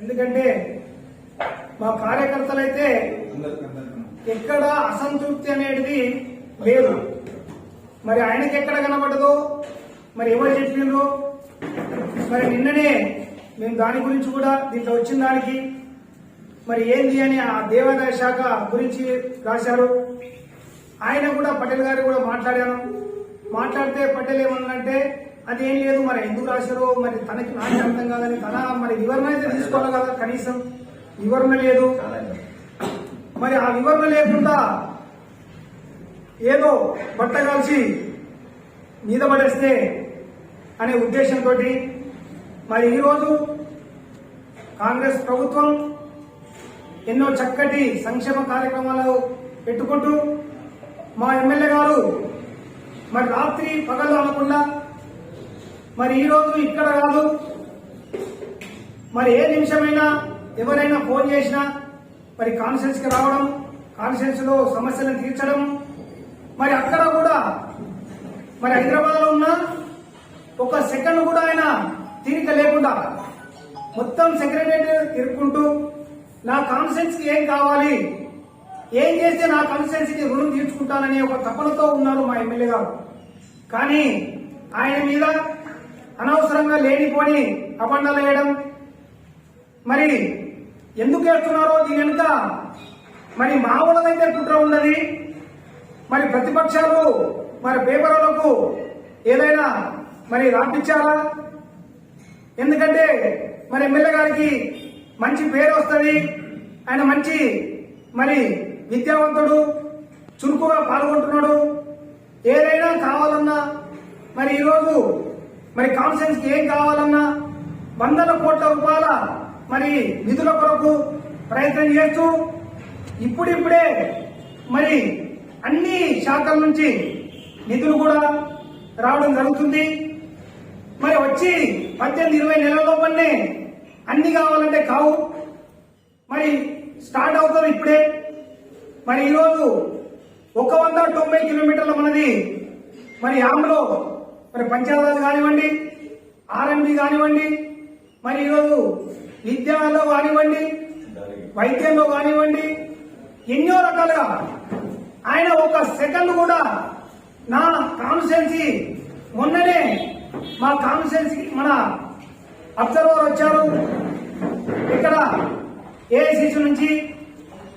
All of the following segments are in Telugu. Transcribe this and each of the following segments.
ఎందుకంటే మా కార్యకర్తలైతే ఎక్కడ అసంతృప్తి అనేది లేదు. మరి ఆయనకి ఎక్కడ కనబడదు మరి ఎవరు చెప్పిండ్రు మరి నిన్ననే మేము దాని గురించి కూడా దీంట్లో వచ్చిన దానికి మరి ఏంది అని ఆ దేవాదాయ శాఖ గురించి రాశారు. ఆయన కూడా పటేల్ గారు కూడా మాట్లాడాను. మాట్లాడితే పటేల్ ఏమన్నంటే అది ఏం లేదు మరి ఎందుకు రాశారో మరి తనకి నాకు అర్థం కాదని తన మరి వివరణ అయితే తీసుకోవాలి కదా కనీసం. వివరణ లేదు. మరి ఆ వివరణ లేకుండా ఏదో బట్ట కాల్చి మీద పడేస్తే అనే ఉద్దేశంతో మరి ఈరోజు కాంగ్రెస్ ప్రభుత్వం ఎన్నో చక్కటి సంక్షేమ కార్యక్రమాలు పెట్టుకుంటూ మా ఎమ్మెల్యే గారు మరి రాత్రి పగలు అనకుండా మరి ఈరోజు ఇక్కడ కాదు. మరి ఏ నిమిషమైనా ఎవరైనా ఫోన్ చేసినా మరి కాన్ఫరెన్స్కి రావడం కాన్ఫరెన్స్లో సమస్యలను తీర్చడం మరి అక్కడ కూడా మరి హైదరాబాద్లో ఉన్న ఒక సెకండ్ కూడా ఆయన తీరిక లేకుండా మొత్తం సెక్రటేరియట్ తిరుక్కుంటూ నా కాన్ఫరెన్స్కి ఏం కావాలి? ఏం చేస్తే నా కాన్ఫరెన్స్కి రుణం తీర్చుకుంటానని ఒక తపనతో ఉన్నారు మా ఎమ్మెల్యే గారు. కానీ ఆయన మీద అనవసరంగా లేనిపోని అపండాలు వేయడం. మరి ఎందుకు వేస్తున్నారో దీని వెనుక మరి మా కుట్ర ఉన్నది. మరి ప్రతిపక్షాలు మరి పేపర్లకు ఏదైనా మరి రాపించారా ఎందుకంటే మరి ఎమ్మెల్యే గారికి మంచి పేరు వస్తుంది. ఆయన మంచి మరి విద్యావంతుడు చురుకుగా పాల్గొంటున్నాడు. ఏదైనా కావాలన్నా మరి ఈరోజు మరి కాన్ఫరెన్స్కి ఏం కావాలన్నా వందల కోట్ల రూపాయల మరి నిధుల కొరకు ప్రయత్నం చేస్తూ ఇప్పుడిప్పుడే మరి అన్ని శాఖల నుంచి నిధులు కూడా రావడం జరుగుతుంది. మరి వచ్చి పద్దెనిమిది ఇరవై నెలల లోపలనే అన్ని కావాలంటే కావు. మరి స్టార్ట్ అవుతుంది ఇప్పుడే. మరి ఈరోజు ఒక వంద తొంభై కిలోమీటర్ల మనది మరి ఆమ్లో మరి పంచాయతీరాజ్ కానివ్వండి ఆర్ఎండి కానివ్వండి మరి ఈరోజు విద్యలో కానివ్వండి వైద్యంలో కానివ్వండి ఎన్నో రకాలుగా ఆయన ఒక సెకండ్ కూడా నా కాన్స్టిట్యున్సీ మొన్ననే మా కాన్స్టిట్యున్సీ మన అబ్జర్వర్ వచ్చారు. ఇక్కడ ఏఐసిసి నుంచి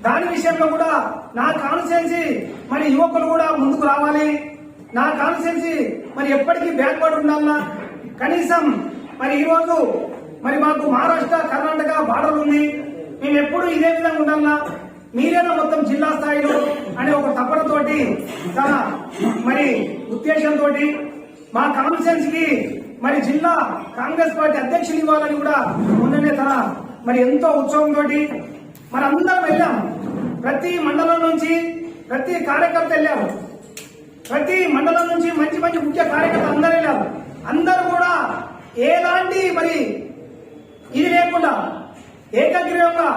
దాని విషయంలో కూడా నా కాన్స్టిట్యున్సీ మరి యువకులు కూడా ముందుకు రావాలి. నా కాన్స్టిట్యున్సీ మరి ఎప్పటికీ బ్యాక్వర్డ్ ఉండాలన్నా కనీసం మరి ఈరోజు మరి మాకు మహారాష్ట్ర కర్ణాటక బార్డర్ ఉంది. మేము ఎప్పుడు ఇదే విధంగా ఉండాలన్నా మీరేనా మొత్తం జిల్లా స్థాయిలో? అనే ఒక తపనతోటి తన మరి ఉద్దేశంతో మా కాన్ఫరెన్స్కి మరి జిల్లా కాంగ్రెస్ పార్టీ అధ్యక్షులు ఇవ్వాలని కూడా మొన్ననే తన మరి ఎంతో ఉత్సవంతో మరి అందరం వెళ్ళాం. ప్రతి మండలం నుంచి ప్రతి కార్యకర్త వెళ్ళారు. ప్రతి మండలం నుంచి మంచి మంచి ముఖ్య కార్యకర్తలు అందరూ వెళ్ళారు. అందరూ కూడా ఎలాంటి మరి ఇది లేకుండా ఏకగ్రీవంగా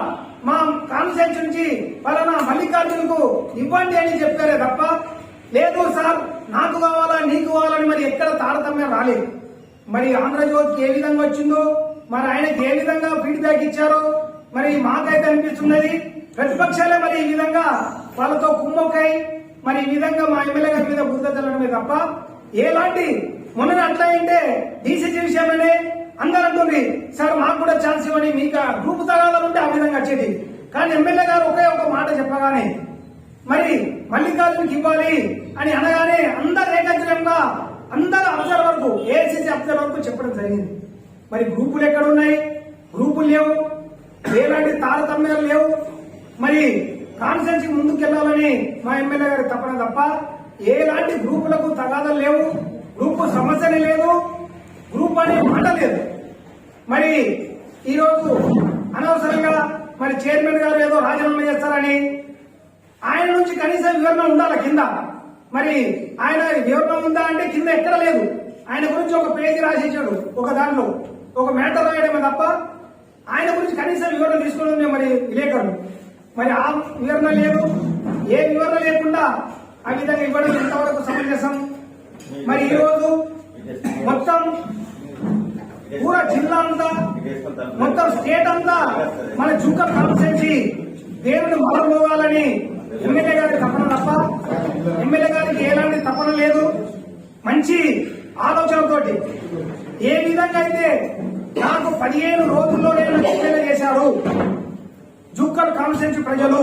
మా కాన్సెన్స్ నుంచి పలానా మల్లికార్జునకు ఇవ్వండి అని చెప్పారే తప్ప లేదు సార్ నాకు కావాలా నీకు కావాలని మరి ఎక్కడ తారతమ్యం రాలేదు. మరి ఆంధ్రజ్యోతికి ఏ విధంగా వచ్చిందో మరి ఆయనకి ఏ విధంగా ఫీడ్బ్యాక్ ఇచ్చారో మరి మాకైతే అనిపిస్తున్నది. ప్రతిపక్షాలే మరి ఈ విధంగా వాళ్ళతో కుమ్మక్కై మరి ఈ విధంగా మా ఎమ్మెల్యే గారి మీద బుద్ధ తెల్లడమే తప్ప ఎలాంటి మొన్న అట్లా అయింటే డీసీసీ విషయమనే అందరూ అంటుంది సార్ మాకు కూడా ఛాన్స్ ఇవ్వండి మీకు గ్రూప్ గ్రూప్ తగాదాలుంటే ఆ విధంగా వచ్చేది. కానీ ఎమ్మెల్యే గారు ఒకే ఒక మాట చెప్పగానే మరి మల్లికార్జునకి ఇవ్వాలి అని అనగానే అందరు ఏకగ్రీవంగా అందరు అబ్జర్వర్ వరకు ఏసీసీ అబ్జర్వర్ వరకు చెప్పడం జరిగింది. మరి గ్రూపులు ఎక్కడ ఉన్నాయి? గ్రూపులు లేవు. ఎలాంటి తారతమ్యాలు లేవు. మరి కాన్ఫరెన్స్ ముందుకెళ్ళాలని మా ఎమ్మెల్యే గారి తప్పన తప్ప ఎలాంటి గ్రూపులకు తగాదలు లేవు గ్రూపు సమస్యనే లేదు గ్రూప్ అనే మాట లేదు. మరి ఈరోజు అనవసరంగా మరి చైర్మన్ గారు ఏదో రాజీనామా చేస్తారని ఆయన నుంచి కనీసం వివరణ ఉండాలి కింద? మరి ఆయన వివరణ ఉందా అంటే కింద ఎక్కడ లేదు. ఆయన గురించి ఒక పేజీ రాసిచ్చాడు ఒక దాంట్లో. ఒక మ్యాటర్ రాయడమే తప్ప ఆయన గురించి కనీసం వివరణ తీసుకోవడం మరి విలేకరులు. మరి ఆ వివరణ లేదు. ఏ వివరణ లేకుండా ఆ విధంగా ఇవ్వడం ఎంతవరకు సమంజసం? మరి ఈరోజు మొత్తం పూరా జిల్లా అంతా మొత్తం స్టేట్ అంతా మన జూకర్ కాన్స్టిట్యూన్సీ దేవుడు మొదలుపోవాలని ఎమ్మెల్యే గారి తపన తప్ప ఎమ్మెల్యే గారికి ఎలాంటి తపన లేదు. మంచి ఆలోచనతోటి ఏ విధంగా అయితే నాకు పదిహేను రోజుల్లోనే నన్ను చేశారు జుక్కల్ కాన్స్టిట్యూన్సీ ప్రజలు.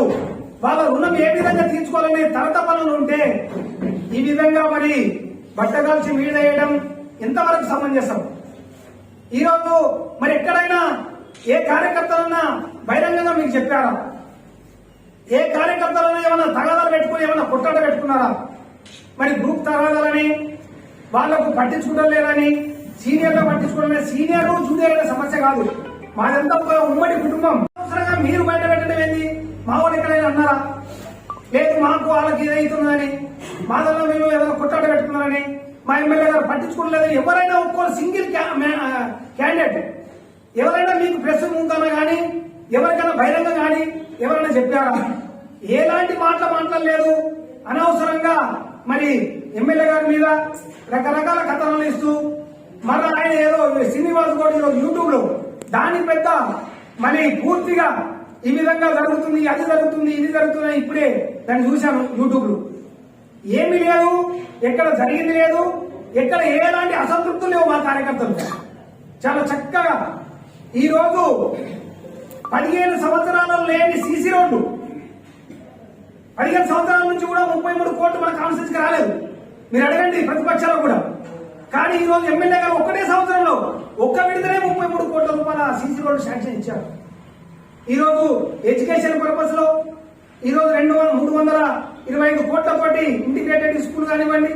వాళ్ళ రుణం ఏ విధంగా తీర్చుకోవాలనే తరతపనలు ఉంటే ఈ విధంగా మరి బట్టగాల్చి మీద వేయడం ఎంతవరకు సమంజసం? ఈరోజు మరి ఎక్కడైనా ఏ కార్యకర్తలన్నా బహిరంగంగా మీకు చెప్పారా? ఏ కార్యకర్తలన్నా ఏమైనా తగాదాలు పెట్టుకుని ఏమైనా కొట్టాట పెట్టుకున్నారా? మరి గ్రూప్ తగాదాలని వాళ్ళకు పట్టించుకోవడం లేదని సీనియర్లు పట్టించుకోవడం లేదు సీనియర్ జూనియర్ అనే సమస్య కాదు. మాదంతా ఉమ్మడి కుటుంబం. అవసరంగా మీరు బయట పెట్టడం ఏంది? మా వాళ్ళు ఎక్కడైనా అన్నారా? లేదు మాకు వాళ్ళకి ఇదవుతుందని మాదల్లో మేము ఏదైనా కొట్టాట పెట్టుకున్నారని. మా ఎమ్మెల్యే గారు పట్టించుకోలేదు. ఎవరైనా ఒక్కో సింగిల్ క్యాండిడేట్. ఎవరైనా మీకు ప్రెస్ ముందన కానీ ఎవరికైనా బహిరంగ కానీ ఎవరైనా చెప్పారా? ఎలాంటి మాటలు మాట్లాడలేదు. అనవసరంగా మరి ఎమ్మెల్యే గారి మీద రకరకాల కథనాలు ఇస్తూ మళ్ళీ ఆయన ఏదో శ్రీనివాస్ గౌడ్ ఈరోజు యూట్యూబ్లో దాని పెద్ద మరి పూర్తిగా ఈ విధంగా జరుగుతుంది అది జరుగుతుంది ఇది జరుగుతుంది ఇప్పుడే దాన్ని చూశాను యూట్యూబ్లో ఏమీ లేదు ఎక్కడ జరిగింది లేదు ఎక్కడ ఎలాంటి అసంతృప్తులు లేవు మా కార్యకర్తలు. చాలా చక్కగా ఈ రోజు పదిహేను సంవత్సరాలలో లేని సీసీ రోడ్డు. పదిహేను సంవత్సరాల నుంచి కూడా ముప్పై మూడు కోట్లు మన కాన్స్టిట్యూన్సీకి రాలేదు. మీరు అడగండి ప్రతిపక్షాలు కూడా. కానీ ఈ రోజు ఎమ్మెల్యే గారు ఒక్కటే సంవత్సరంలో ఒక్క విడతనే ముప్పై మూడు కోట్ల రూపాయల సీసీ రోడ్డు శాంక్షన్ ఇచ్చారు. ఈరోజు ఎడ్యుకేషన్ పర్పస్లో ఈరోజు రెండు వందల మూడు వందల ఇరవై ఐదు కోట్లతోటి ఇంటిగ్రేటెడ్ స్కూల్ కానివ్వండి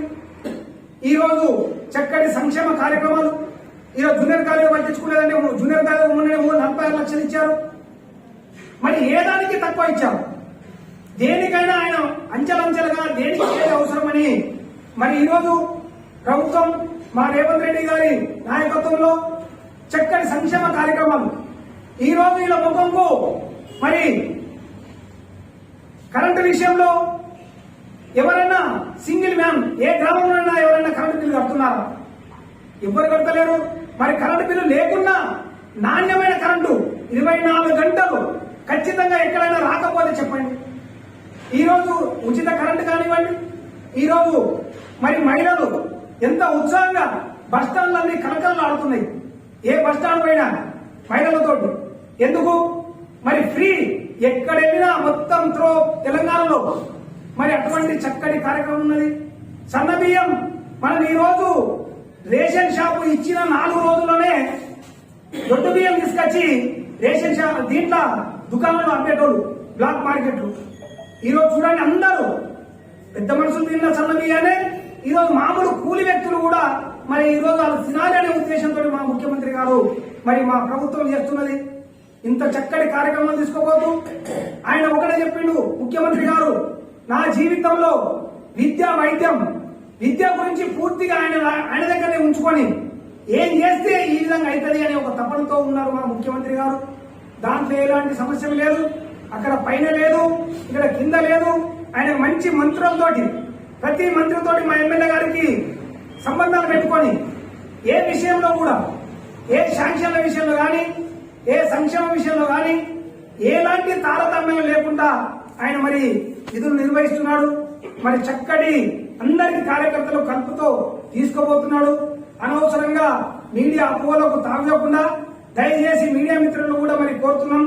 ఈరోజు చక్కటి సంక్షేమ కార్యక్రమాలు ఈ రోజు జూనియర్ కాలేజ్ పట్టించుకునేదంటే జూనియర్ కాలేజ్ మొన్న మూడు నలభై ఆరు లక్షలు ఇచ్చారు. మరి ఏ దానికి తక్కువ ఇచ్చారు? దేనికైనా ఆయన అంచెలంచెలుగా దేనికి అవసరమని మరి ఈరోజు ప్రభుత్వం మా రేవంత్ రెడ్డి గారి నాయకత్వంలో చక్కని సంక్షేమ కార్యక్రమం. ఈ రోజు వీళ్ళ ముఖంకు మరి కరెంటు విషయంలో ఎవరైనా సింగిల్ మ్యాన్ ఏ గ్రామంలో ఎవరైనా కరెంటు బిల్లు కడుతున్నారా? ఎవరు కడతలేరు. మరి కరెంటు బిల్లు లేకున్నా నాణ్యమైన కరెంటు ఇరవై నాలుగు గంటలు ఖచ్చితంగా ఎక్కడైనా రాకపోతే చెప్పండి. ఈరోజు ఉచిత కరెంటు కానివ్వండి. ఈరోజు మరి మహిళలు ఎంత ఉత్సాహంగా బస్ స్టాండ్లన్నీ కలకలలు ఆడుతున్నాయి. ఏ బస్ స్టాండ్ పైన మహిళలతోటి ఎందుకు? మరి ఫ్రీ ఎక్కడ వెళ్ళినా మొత్తం త్రో తెలంగాణలో. మరి అటువంటి చక్కటి కార్యక్రమం ఉన్నది. సన్న బియ్యం. మనం ఈరోజు రేషన్ షాపు ఇచ్చిన నాలుగు రోజుల్లోనే దొడ్డు బియ్యం తీసుకొచ్చి రేషన్ షాప్ దీంట్లో దుకాణంలో అమ్మేటోళ్ళు బ్లాక్ మార్కెట్లు. ఈ రోజు చూడండి అందరూ. పెద్ద మనుషులు తిన్న సన్న బియ్యానే ఈరోజు మామూలు కూలి వ్యక్తులు కూడా మరి ఈ రోజు వాళ్ళు తినాలి అనే ఉద్దేశంతో మా ముఖ్యమంత్రి గారు మరి మా ప్రభుత్వం చేస్తున్నది. ఇంత చక్కటి కార్యక్రమం తీసుకోబోతూ ఆయన ఒకటే చెప్పిండు ముఖ్యమంత్రి గారు నా జీవితంలో విద్య వైద్యం విద్య గురించి పూర్తిగా ఆయన ఆయన దగ్గరనే ఉంచుకొని ఏం చేస్తే ఈ విధంగా అవుతుంది అనే ఒక తపనతో ఉన్నారు మా ముఖ్యమంత్రి గారు. దాంట్లో ఎలాంటి సమస్యలు లేదు అక్కడ పైన లేదు ఇక్కడ కింద లేదు. ఆయన మంచి మంత్రులతోటి ప్రతి మంత్రితోటి మా ఎమ్మెల్యే గారికి సంబంధాలు పెట్టుకొని ఏ విషయంలో కూడా ఏ శాంక్షన్ల విషయంలో కానీ ఏ సంక్షేమ విషయంలో కానీ ఎలాంటి తారతమ్యం లేకుండా ఆయన మరి విధులు నిర్వహిస్తున్నాడు మరి చక్కటి అందరికి కార్యకర్తలు కలుపుతో తీసుకోబోతున్నాడు అనవసరంగా మీడియా అపోలకు తాగకుండా దయచేసి మీడియా మిత్రులను కూడా మరి కోరుతున్నాం.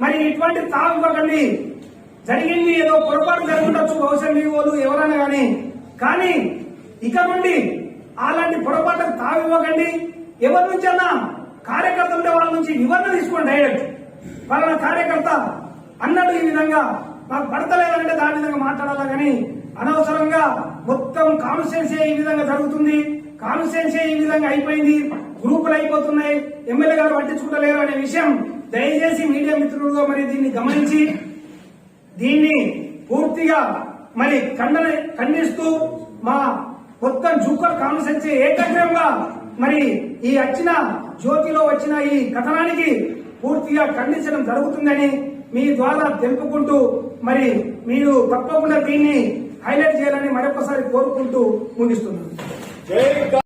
మరి ఇటువంటి తాగు జరిగింది ఏదో పొరపాటు జరుగుండొచ్చు బహుశా మీ వాళ్ళు ఎవరైనా కానీ. కానీ ఇక నుండి అలాంటి పొరపాటుకు తావివ్వకండి. ఎవరి నుంచి అన్నా కార్యకర్త ఉంటే వాళ్ళ నుంచి వివరణ తీసుకోండి డైరెక్ట్ వాళ్ళ కార్యకర్త అన్నట్టు ఈ విధంగా నాకు పడతలేదంటే దాని విధంగా మాట్లాడాలా కానీ అనవసరంగా మొత్తం కాన్స్టిట్యున్సీ ఈ విధంగా జరుగుతుంది. కాన్స్టిట్యున్సీ ఈ విధంగా అయిపోయింది. గ్రూపులు అయిపోతున్నాయి. ఎమ్మెల్యే గారు పట్టించుకుంటలేరు అనే విషయం దయచేసి మీడియా మిత్రులుగా మరి దీన్ని గమనించి దీన్ని పూర్తిగా మరి ఖండన ఖండిస్తూ మా మొత్తం జూకర్ కాన్సెన్సీ ఏకగ్రంగా మరి ఈ వచ్చిన జ్యోతిలో వచ్చిన ఈ కథనానికి పూర్తిగా ఖండించడం జరుగుతుందని మీ ద్వారా తెలుపుకుంటూ మరి మీరు తప్పకుండా దీన్ని హైలైట్ చేయాలని మరొకసారి కోరుకుంటూ ముగిస్తున్నాను.